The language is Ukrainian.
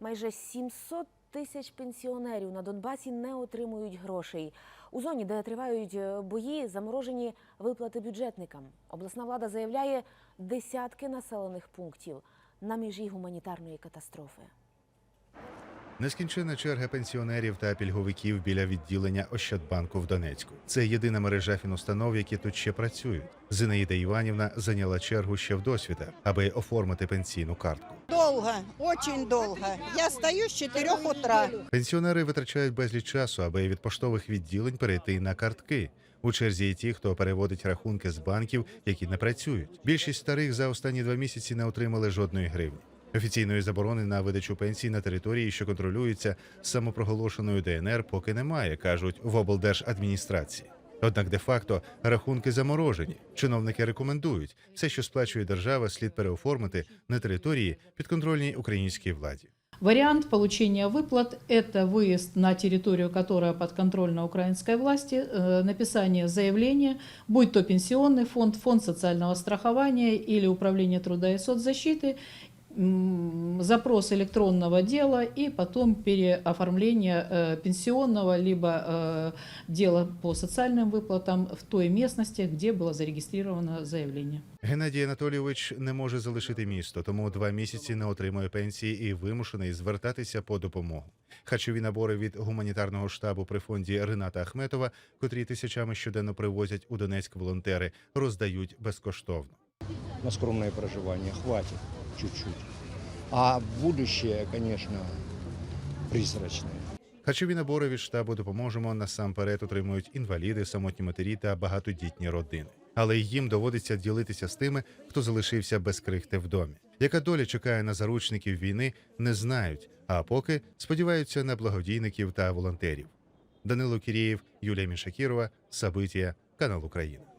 Майже 700 тисяч пенсіонерів на Донбасі не отримують грошей. У зоні, де тривають е, бої, заморожені виплати бюджетникам. Обласна влада заявляє десятки населених пунктів на межі гуманітарної катастрофи. Нескінченна черга пенсіонерів та пільговиків біля відділення Ощадбанку в Донецьку. Це єдина мережа фінустанов, які тут ще працюють. Зинаїда Іванівна зайняла чергу ще в досвіта, аби оформити пенсійну картку. Долго, очень долго. Я стою с 4 утра. Пенсіонери витрачають безліч часу, аби від поштових відділень перейти на картки. У черзі є ті, хто переводить рахунки з банків, які не працюють. Більшість старих за останні два місяці не отримали жодної гривні. Офіційної заборони на видачу пенсій на території, що контролюється самопроголошеною ДНР, поки немає, кажуть в облдержадміністрації. Однак де-факто рахунки заморожені. Чиновники рекомендують все, що сплачує держава, слід переоформити на території підконтрольній українській владі. Вариант получения выплат – это выезд на территорию, которая подконтрольна украинской власти, э, написание заявления, будь то пенсионный фонд, фонд социального страхования или управление труда и соцзащиты, м, запрос электронного дела и потом переоформление э, пенсионного либо э, дела по социальным выплатам в той местности, где было зарегистрировано заявление. Геннадій Анатолійович не може залишити місто, тому два місяці не отримує пенсії і вимушений звертатися по допомогу. Харчові набори від гуманітарного штабу при фонді Рената Ахметова, котрі тисячами щоденно привозять у Донецьк волонтери, роздають безкоштовно. на скромное проживание. Хватит чуть-чуть. А будущее, конечно, призрачное. Харчові набори від штабу допоможемо насамперед отримують інваліди, самотні матері та багатодітні родини. Але їм доводиться ділитися з тими, хто залишився без крихти в домі. Яка доля чекає на заручників війни, не знають, а поки сподіваються на благодійників та волонтерів. Данило Кірєєв, Юлія Мішакірова, Сабитія, канал Україна.